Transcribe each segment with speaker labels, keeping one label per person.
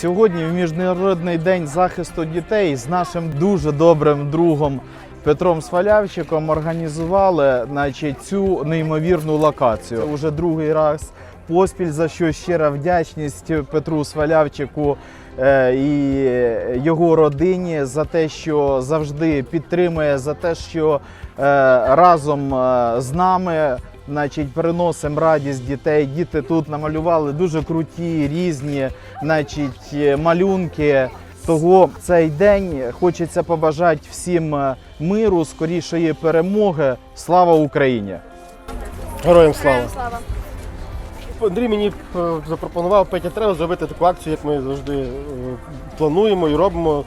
Speaker 1: Сьогодні в Міжнародний день захисту дітей з нашим дуже добрим другом Петром Свалявчиком організували значить, цю неймовірну локацію. Вже другий раз поспіль, за що щира вдячність Петру Свалявчику е, і його родині за те, що завжди підтримує, за те, що е, разом е, з нами значить, приносимо радість дітей. Діти тут намалювали дуже круті, різні значить, е, малюнки. Того в цей день хочеться побажати всім е, миру, скорішої перемоги. Слава Україні!
Speaker 2: Героям слава! Андрій мені е, запропонував Петя треба зробити таку акцію, як ми завжди плануємо і робимо.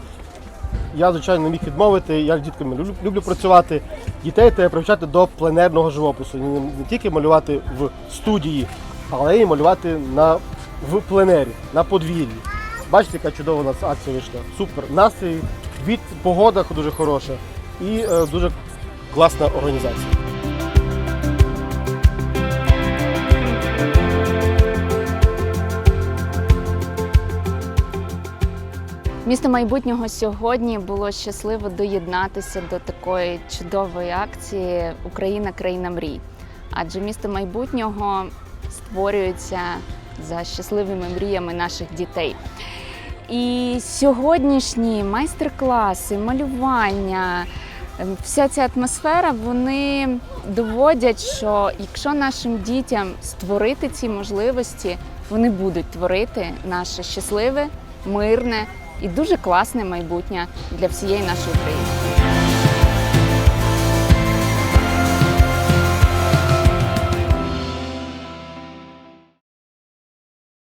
Speaker 2: Я, звичайно, не міг відмовити. Я з дітками люблю, люблю працювати. Дітей треба привчати до пленерного живопису. Не, не тільки малювати в студії, але й малювати на, в пленері, на подвір'ї. Бачите, яка чудова у нас акція вийшла. Супер. Настрій, від погода дуже хороша і е, дуже класна організація.
Speaker 3: Місто майбутнього сьогодні було щасливо доєднатися до такої чудової акції Україна країна мрій. Адже місто майбутнього створюється за щасливими мріями наших дітей. І сьогоднішні майстер-класи, малювання, ем, вся ця атмосфера, вони доводять, що якщо нашим дітям створити ці можливості, вони будуть творити наше щасливе, мирне і дуже класне майбутнє для всієї нашої країни.